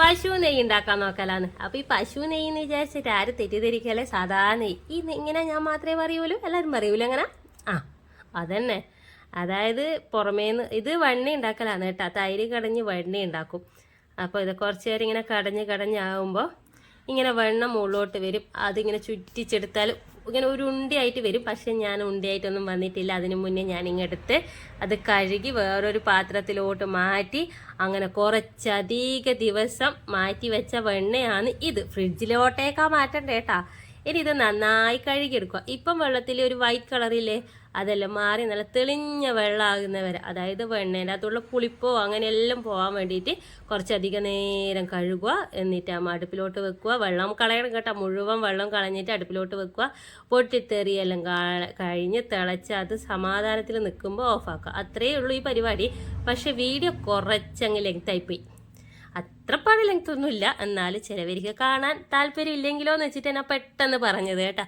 പശു നെയ്യ് ഉണ്ടാക്കാൻ നോക്കലാന്ന്. അപ്പൊ ഈ പശു നെയ്യ് എന്ന് വിചാരിച്ചിട്ട് ആര് തെറ്റിദ്ധരിക്കല്ലേ? സാധാ നെയ്യ്. ഈ ഇങ്ങനെ ഞാൻ മാത്രമേ പറയൂലൂ എല്ലാവരും പറയൂല അങ്ങനെ? ആ അതന്നെ. അതായത് പുറമേന്ന് ഇത് വെണ്ണ ഉണ്ടാക്കലാണ് കേട്ടോ. തൈര് കടഞ്ഞ് വെണ്ണ ഉണ്ടാക്കും. അപ്പോൾ ഇത് കുറച്ച് നേരം ഇങ്ങനെ കടഞ്ഞ് കടഞ്ഞാകുമ്പോൾ ഇങ്ങനെ വെണ്ണ മുകളിലോട്ട് വരും. അതിങ്ങനെ ചുറ്റിച്ചെടുത്താൽ ഇങ്ങനെ ഒരു ഉണ്ടിയായിട്ട് വരും. പക്ഷെ ഞാൻ ഉണ്ടിയായിട്ടൊന്നും വന്നിട്ടില്ല. അതിനു മുന്നേ ഞാൻ ഇങ്ങെടുത്ത് അത് കഴുകി വേറൊരു പാത്രത്തിലോട്ട് മാറ്റി അങ്ങനെ കുറച്ചധിക ദിവസം മാറ്റി വെച്ച വെണ്ണയാണ് ഇത്. ഫ്രിഡ്ജിലോട്ടേക്കാ മാറ്റണ്ട കേട്ടാ ഇനി ഇത് നന്നായി കഴുകിയെടുക്കുക. ഇപ്പം വെള്ളത്തിൽ ഒരു വൈറ്റ് കളറില്ലേ അതെല്ലാം മാറി നല്ല തെളിഞ്ഞ വെള്ളമാകുന്നവരെ അതായത് വെണ്ണേന്റെ അകത്തുള്ള പുളിപ്പോ അങ്ങനെയെല്ലാം പോകാൻ വേണ്ടിയിട്ട് കുറച്ചധികം നേരം കഴുകുക എന്നിട്ട് ആ അടുപ്പിലോട്ട് വെക്കുക. വെള്ളം കളയണം കേട്ടോ. മുഴുവൻ വെള്ളം കളഞ്ഞിട്ട് അടുപ്പിലോട്ട് വെക്കുക. പൊട്ടിത്തെറിയെല്ലാം കഴിഞ്ഞ് തിളച്ച് അത് സമാധാനത്തിൽ നിൽക്കുമ്പോൾ ഓഫാക്കുക അത്രയേ ഉള്ളൂ ഈ പരിപാടി. പക്ഷേ വീഡിയോ കുറച്ചങ്ങ് ലെങ്തായിപ്പോയി അത്ര പണി ലെങ്ത് ഒന്നുമില്ല എന്നാലും ചിലവർക്ക് കാണാൻ താല്പര്യം ഇല്ലെങ്കിലോ എന്ന് വെച്ചിട്ട് ഞാൻ പെട്ടെന്ന് പറഞ്ഞത് കേട്ടാ.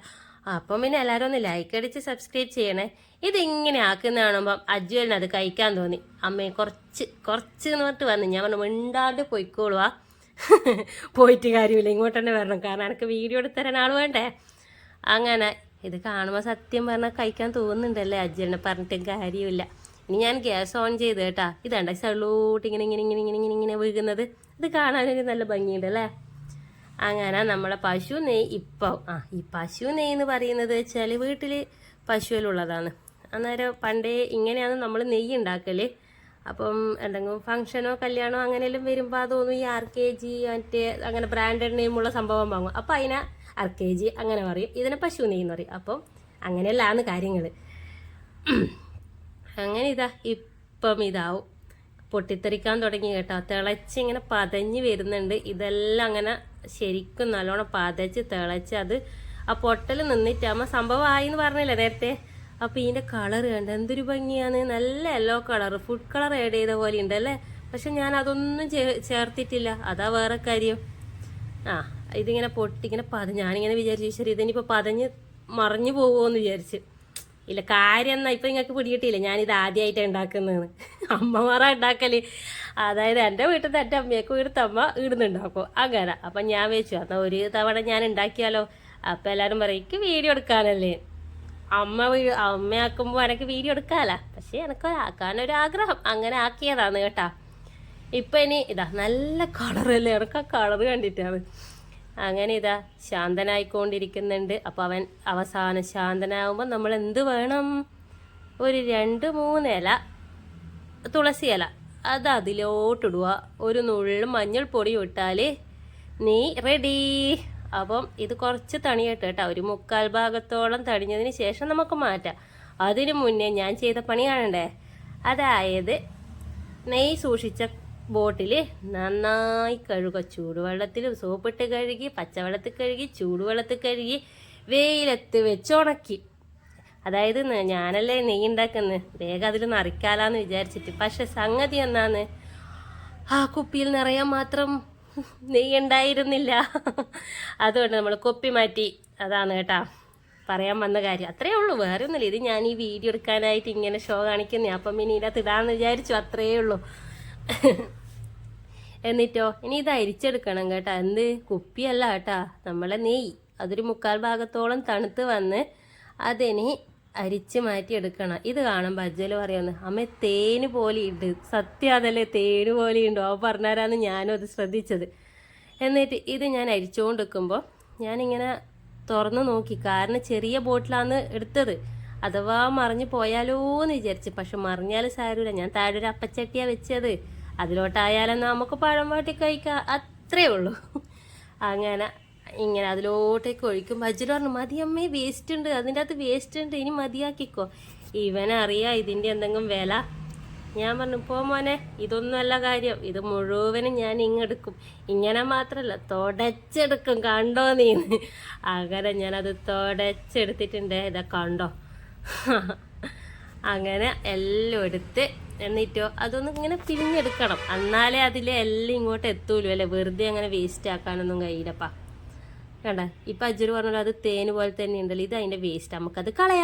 അപ്പം പിന്നെ എല്ലാവരും ഒന്ന് ലൈക്ക് അടിച്ച് സബ്സ്ക്രൈബ് ചെയ്യണേ. ഇതിങ്ങനെ ആക്കുന്ന കാണുമ്പം അജ്വലിന് അത് കഴിക്കാൻ തോന്നി. അമ്മയെ കുറച്ച് കുറച്ച് എന്ന് പറഞ്ഞിട്ട് വന്നു. ഞാൻ പറഞ്ഞു മിണ്ടാണ്ട് പൊയ്ക്കോളുവാ പോയിട്ട് കാര്യമില്ല. ഇങ്ങോട്ട് തന്നെ വരണം. കാരണം എനിക്ക് വീഡിയോ എടുത്ത് തരാൻ ആൾ വേണ്ടേ. അങ്ങനെ ഇത് കാണുമ്പോൾ സത്യം പറഞ്ഞാൽ കഴിക്കാൻ തോന്നുന്നുണ്ടല്ലേ അജ്വലിനെ പറഞ്ഞിട്ടും കാര്യമില്ല. ഇനി ഞാൻ ഗ്യാസ് ഓൺ ചെയ്ത് കേട്ടാ. ഇതാണ്ട സള്ളൂട്ട് ഇങ്ങനെ ഇങ്ങനെ ഇങ്ങനെ ഇങ്ങനെ ഇങ്ങനെ ഇങ്ങനെ വീഴുന്നത് ഇത് കാണാനൊരു നല്ല ഭംഗിയുണ്ട് അല്ലേ? അങ്ങനെ നമ്മളെ പശു നെയ് ഇപ്പം. ആ ഈ പശു നെയ് എന്ന് പറയുന്നത് വെച്ചാൽ വീട്ടിൽ പശുവിലുള്ളതാണ്. അന്നേരം പണ്ടേ ഇങ്ങനെയാണ് നമ്മൾ നെയ്യ് ഉണ്ടാക്കൽ. അപ്പം എന്തെങ്കിലും ഫംഗ്ഷനോ കല്യാണോ അങ്ങനെയെല്ലാം വരുമ്പോൾ അതൊന്നും ഈ ആർ കെ ജി മറ്റേ അങ്ങനെ ബ്രാൻഡഡ് നെയ്മുള്ള സംഭവം വാങ്ങും. അപ്പം അതിനെ ആർ കെ ജി അങ്ങനെ പറയും. ഇതിനെ പശു നെയ്യ് എന്ന് പറയും. അപ്പം അങ്ങനെയല്ലാണ് കാര്യങ്ങൾ അങ്ങനെ ഇതാ ഇപ്പം ഇതാവും. പൊട്ടിത്തെറിക്കാൻ തുടങ്ങി കേട്ടോ. തിളച്ചിങ്ങനെ പതഞ്ഞ് വരുന്നുണ്ട്. ഇതെല്ലാം അങ്ങനെ ശരിക്കും നല്ലോണം പതച്ച് തിളച്ച് അത് ആ പൊട്ടൽ നിന്നിട്ടാകുമ്പോൾ സംഭവമായി എന്ന് പറഞ്ഞില്ലേ നേരത്തെ? അപ്പോൾ ഇതിന്റെ കളർ കണ്ട? എന്തൊരു ഭംഗിയാണ്. നല്ല yellow colour food colour add ചെയ്ത പോലെ ഉണ്ട് അല്ലേ? പക്ഷെ ഞാൻ അതൊന്നും ചേർത്തിട്ടില്ല. അതാ വേറെ കാര്യം. ആ ഇതിങ്ങനെ പൊട്ടിങ്ങനെ പത ഞാനിങ്ങനെ വിചാരിച്ചു ശരി ഇതിനിപ്പോൾ പതഞ്ഞ് മറിഞ്ഞു പോകുമോയെന്ന് വിചാരിച്ച്. ഇല്ല കാര്യം എന്നാ ഇപ്പം നിങ്ങൾക്ക് പിടികിട്ടിയില്ല? ഞാനിത് ആദ്യമായിട്ടാണ് ഉണ്ടാക്കുന്നതെന്ന് അമ്മമാറാ ഉണ്ടാക്കൽ അതായത് എന്റെ വീട്ടിൽ നിന്ന് എന്റെ അമ്മയൊക്കെ അമ്മ ഇടുന്നുണ്ടാക്കും. അങ്ങനെ അപ്പം ഞാൻ വെച്ചു എന്നാൽ ഒരു തവണ ഞാൻ ഉണ്ടാക്കിയാലോ അപ്പം എല്ലാവരും പറയും എനിക്ക് വീഡിയോ എടുക്കാനല്ലേ. അമ്മ അമ്മയാക്കുമ്പോൾ എനിക്ക് വീഡിയോ എടുക്കാല. പക്ഷേ എനിക്ക് ആക്കാനൊരു ആഗ്രഹം. അങ്ങനെ ആക്കിയതാണ് കേട്ടാ. ഇപ്പം ഇനി ഇതാ നല്ല കളറല്ലേ? എനിക്ക് ആ കളർ കണ്ടിട്ടാണ്. അങ്ങനെ ഇതാ ശാന്തനായിക്കൊണ്ടിരിക്കുന്നുണ്ട്. അപ്പോൾ അവൻ അവസാനം ശാന്തനാകുമ്പോൾ നമ്മൾ എന്ത് വേണം? ഒരു രണ്ട് മൂന്ന് ഇല തുളസി ഇല അത് അതിലോട്ടിടുക. ഒരു നുള്ളും മഞ്ഞൾ പൊടി ഇട്ടാൽ നീ റെഡി അപ്പം ഇത് കുറച്ച് തണിയട്ടെ കേട്ടോ. ഒരു മുക്കാൽ ഭാഗത്തോളം തണിഞ്ഞതിന് ശേഷം നമുക്ക് മാറ്റാം. അതിനു മുന്നേ ഞാൻ ചെയ്ത പണി കാണണ്ടേ അതായത് നെയ്യ് സൂക്ഷിച്ച ബോട്ടിൽ നന്നായി കഴുകുക. ചൂടുവെള്ളത്തിൽ സോപ്പിട്ട് കഴുകി പച്ചവെള്ളത്തിൽ കഴുകി ചൂടുവെള്ളത്തിൽ കഴുകി വെയിലത്ത് വെച്ച് ഉണക്കി. അതായത് ഞാനല്ലേ നെയ്യ് ഉണ്ടാക്കുന്നത് വേഗം അതിൽ നിറയ്ക്കാലാന്ന് വിചാരിച്ചിട്ട്. പക്ഷെ സംഗതി എന്നാന്ന്? ആ കുപ്പിയിൽ നിറയാൻ മാത്രം നെയ്യ് ഉണ്ടായിരുന്നില്ല. അതുകൊണ്ട് നമ്മൾ കുപ്പി മാറ്റി. അതാണ് കേട്ടാ പറയാൻ വന്ന കാര്യം. അത്രയേ ഉള്ളൂ. വേറെ ഒന്നുമില്ല ഇത് ഞാൻ ഈ വീഡിയോ എടുക്കാനായിട്ട് ഇങ്ങനെ ഷോ കാണിക്കുന്നേ. അപ്പം ഇനി ഇതിനകത്ത് ഇടാന്ന് വിചാരിച്ചു. അത്രയേ ഉള്ളൂ. എന്നിട്ടോ ഇനി ഇത് അരിച്ചെടുക്കണം കേട്ടാ. എന്ത്? കുപ്പിയല്ല കേട്ടാ. നമ്മളെ നെയ്യ്. അതൊരു മുക്കാൽ ഭാഗത്തോളം തണുത്ത് വന്ന് അതിനി അരിച്ച് മാറ്റി എടുക്കണം ഇത് കാണുമ്പോൾ ബജ്ജൽ പറയുന്നത് അമ്മ തേന് പോലെ ഉണ്ട് സത്യം അതല്ലേ തേന് പോലെ ഉണ്ടോ അവ പറഞ്ഞാരാന്ന് ഞാനും അത് ശ്രദ്ധിച്ചത്. എന്നിട്ട് ഇത് ഞാൻ അരിച്ചുകൊണ്ട് നിൽക്കുമ്പോൾ ഞാനിങ്ങനെ തുറന്നു നോക്കി. കാരണം ചെറിയ ബോട്ടിലാണ് എടുത്തത്. അഥവാ മറിഞ്ഞു പോയാലോ എന്ന് വിചാരിച്ചു. പക്ഷെ മറിഞ്ഞാൽ സാരമില്ല. ഞാൻ താഴെ ഒരു അപ്പച്ചട്ടിയാണ് വെച്ചത്. അതിലോട്ടായാലും നമുക്ക് പഴം വാട്ടി കഴിക്കാം. അത്രേ ഉള്ളൂ. അങ്ങനെ ഇങ്ങനെ അതിലോട്ടേക്ക് ഒഴിക്കും. ബജ്ജിൽ പറഞ്ഞു മതിയമ്മേ വേസ്റ്റ് ഉണ്ട് അതിന്റെ അകത്ത് വേസ്റ്റ് ഉണ്ട് ഇനി മതിയാക്കിക്കോ. ഇവനറിയാം ഇതിന്റെ എന്തെങ്കിലും വില. ഞാൻ പറഞ്ഞു പോ മോനെ ഇതൊന്നുമല്ല കാര്യം. ഇത് മുഴുവനും ഞാൻ ഇങ്ങെടുക്കും. ഇങ്ങനെ മാത്രമല്ല തുടച്ചെടുക്കും. കണ്ടോ നീന്ന് അങ്ങനെ ഞാനത് തുടച്ചെടുത്തിട്ടുണ്ട്. ഇതാ കണ്ടോ? അങ്ങനെ എല്ലാം എടുത്ത് എന്നിട്ടോ അതൊന്നും ഇങ്ങനെ പിരിഞ്ഞെടുക്കണം എന്നാലേ അതിൽ എല്ലാം ഇങ്ങോട്ട് എത്തുള്ളൂ അല്ലേ? വെറുതെ അങ്ങനെ വേസ്റ്റ് ആക്കാനൊന്നും കഴിയില്ലപ്പാ കണ്ട? ഇപ്പം അജുർ പറഞ്ഞല്ലോ അത് തേന് പോലെ തന്നെ ഉണ്ടല്ലോ. ഇത് അതിന്റെ വേസ്റ്റ് നമുക്കത് കളയാം.